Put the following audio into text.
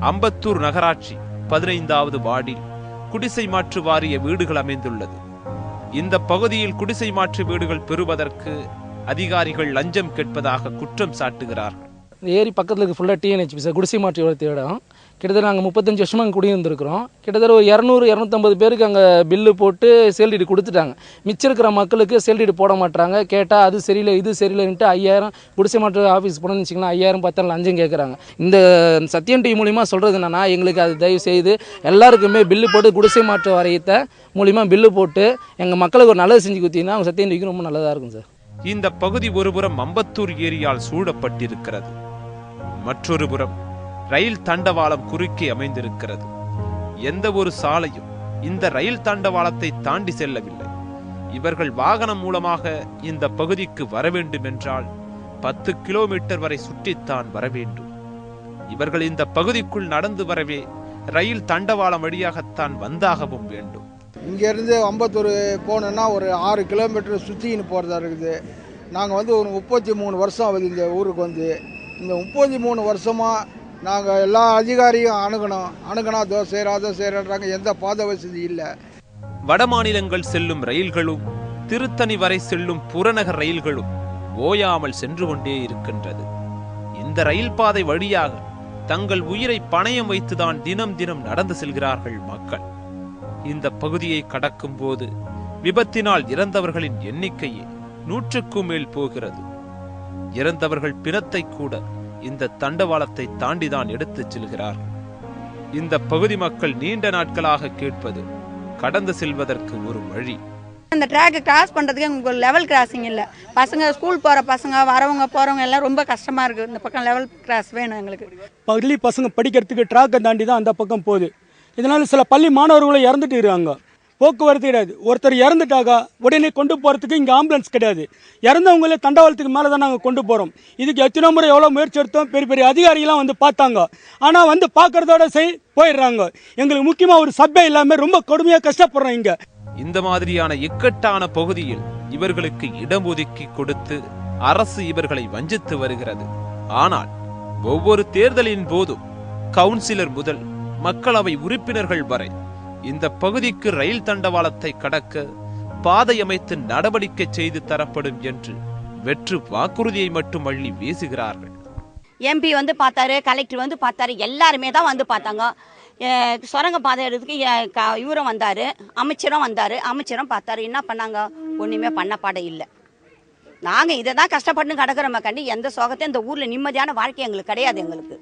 அம்பத்தூர் நகராட்சி பதினைந்தாவது வார்டில் குடிசை மாற்று வாரிய வீடுகள் அமைந்துள்ளது. இந்த பகுதியில் குடிசை மாற்று வீடுகள் பெறுவதற்கு அதிகாரிகள் லஞ்சம் கேட்பதாக குற்றம் சாட்டுகிறார்கள். ஏரி பக்கத்தில் இருக்க ஃபுல்லாக டிஎன்ஹெச்பி சார் குடிசை மாற்றி வளர்த்த இடம் கிட்டத்தட்ட நாங்கள் முப்பத்தஞ்சு வருஷமாக அங்கே குடியிருந்திருக்கிறோம். கிட்டத்தட்ட ஒரு இரநூறு இரநூத்தம்பது பேருக்கு அங்கே பில்லு போட்டு சேல்ரீடு கொடுத்துட்டாங்க. மிச்சம் இருக்கிற மக்களுக்கு சேல்ரீடு போட மாட்டாங்க கேட்டால் அது சரியில்லை இது சரியில்லைன்ட்டு ஐயாயிரம் குடிசை மாற்று ஆஃபீஸ் போனோம்னு வச்சிங்கன்னா ஐயாயிரம் பத்தாயிரம் லஞ்சம் கேட்குறாங்க இந்த சத்யம் டிவி மூலிமா சொல்கிறது என்னென்னா எங்களுக்கு அது தயவு செய்து எல்லாருக்குமே பில்லு போட்டு குடிசை மாற்று வாரியத்தை மூலிமா பில்லு போட்டு எங்கள் மக்களுக்கு ஒரு நல்லது செஞ்சு கொடுத்தீங்கன்னா அவங்க சத்யம் டிவிக்கு ரொம்ப நல்லதாக இருக்கும் சார். இந்த பகுதி ஒருபுறம் அம்பத்தூர் ஏரியால் சூழப்பட்டிருக்கிறது. மற்றொரு புறம் ரயில் தண்டவாளம் குறுக்கே அமைந்திருக்கிறது. எந்த ஒரு சாலையும் இந்த ரயில் தண்டவாளத்தை தாண்டி செல்லவில்லை. இவர்கள் வாகனம் மூலமாக இந்த பகுதிக்கு வர வேண்டும் என்றால் பத்து கிலோமீட்டர் வரை சுற்றித்தான் வர வேண்டும். இவர்கள் இந்த பகுதிக்குள் நடந்து வரவே ரயில் தண்டவாளம் வழியாகத்தான் வந்தாகவும் வேண்டும். இங்கேருந்து அம்பத்தூர் போகணுன்னா ஒரு ஆறு கிலோமீட்டர் சுற்றின்னு போகிறதா இருக்குது. நாங்கள் வந்து ஒரு முப்பத்தி மூணு வருஷம் ஆகுது இந்த ஊருக்கு வந்து. இந்த முப்பத்தி மூணு வருஷமாக நாங்கள் எல்லா அதிகாரியும் அணுகணும். அணுகணா அதோ செய்கிறோம் அதோ செய்கிறோன்றாங்க எந்த பாத வசதி இல்லை. வட மாநிலங்கள் செல்லும் ரயில்களும் திருத்தணி வரை செல்லும் புறநகர் ரயில்களும் ஓயாமல் சென்று கொண்டே இருக்கின்றது. இந்த ரயில் பாதை வழியாக தங்கள் உயிரை பணயம் வைத்துதான் தினம் தினம் நடந்து செல்கிறார்கள் மக்கள். இந்த பகுதியை கடக்கும் போது விபத்தினால் இறந்தவர்களின் எண்ணிக்கையே நூற்றுக்கும் மேல் போகிறது. இறந்தவர்கள் பிணத்தை கூட இந்த தண்டவாளத்தை தாண்டிதான் எடுத்துச் செல்கிறார்கள் இந்த பகுதி மக்கள் நீண்ட நாட்களாக கேட்பது கடந்து செல்வதற்கு ஒரு வழி. அந்த ட்ராக்கை கிராஸ் பண்ணுறதுக்கு எங்களுக்கு ஒரு லெவல் கிராசிங் இல்லை. பசங்க ஸ்கூல் போகிற பசங்க வரவங்க போகிறவங்க எல்லாம் ரொம்ப கஷ்டமாக இருக்குது இந்த பக்கம் லெவல் கிராஸ் வேணும் எங்களுக்கு. பள்ளி பசங்க படிக்கிறதுக்கு ட்ராக்கை தாண்டி தான் அந்த பக்கம் போகுது. இதனால சில பள்ளி மாணவர்களும் இறந்துட்டு இருக்காங்க. போக்குவரத்து கிடையாது. ஒருத்தர் இறந்துட்டாக்கா உடனே கொண்டு போகிறதுக்கு இங்கே ஆம்புலன்ஸ் கிடையாது. இறந்தவங்களே தண்டவாளத்துக்கு மேலே தான் நாங்கள் கொண்டு போகிறோம் இதுக்கு எத்தனை முறை எவ்வளோ முயற்சி எடுத்தோம்? பெரிய பெரிய அதிகாரிகளாம் வந்து பார்த்தாங்க. ஆனால் வந்து பார்க்கறதோட செய் போயிடுறாங்க. எங்களுக்கு முக்கியமாக ஒரு சபை இல்லாமல் ரொம்ப கொடுமையாக கஷ்டப்படுறோம் இங்கே. இந்த மாதிரியான இக்கட்டான பகுதியில் இவர்களுக்கு இடம் ஒதுக்கி கொடுத்து அரசு இவர்களை வஞ்சித்து வருகிறது. ஆனால் ஒவ்வொரு தேர்தலின் போதும் கவுன்சிலர் முதல் மக்களவை உறுப்பினர்கள் வரை இந்த பகுதிக்கு ரயில் தண்டவாளத்தை கடக்க பாதை அமைத்து நடவடிக்கை செய்து தரப்படும் என்று வெற்று வாக்குறுதியை மட்டும் அள்ளி வீசுகிறார்கள். எம்பி வந்து பார்த்தாரு கலெக்டர் வந்து பார்த்தாரு எல்லாருமே தான் வந்து பார்த்தாங்க. சுரங்க பாதை எடுக்கிறதுக்கு இவரும் வந்தார் அமைச்சரும் வந்தார் அமைச்சரும் பார்த்தாரு என்ன பண்ணாங்க? ஒன்றுமே பண்ண இல்லை. நாங்கள் இதை தான் கஷ்டப்பட்டு கிடக்கிறோமே கண்டி எந்த சோகத்தையும் இந்த ஊரில் நிம்மதியான வாழ்க்கை எங்களுக்கு கிடையாது எங்களுக்கு.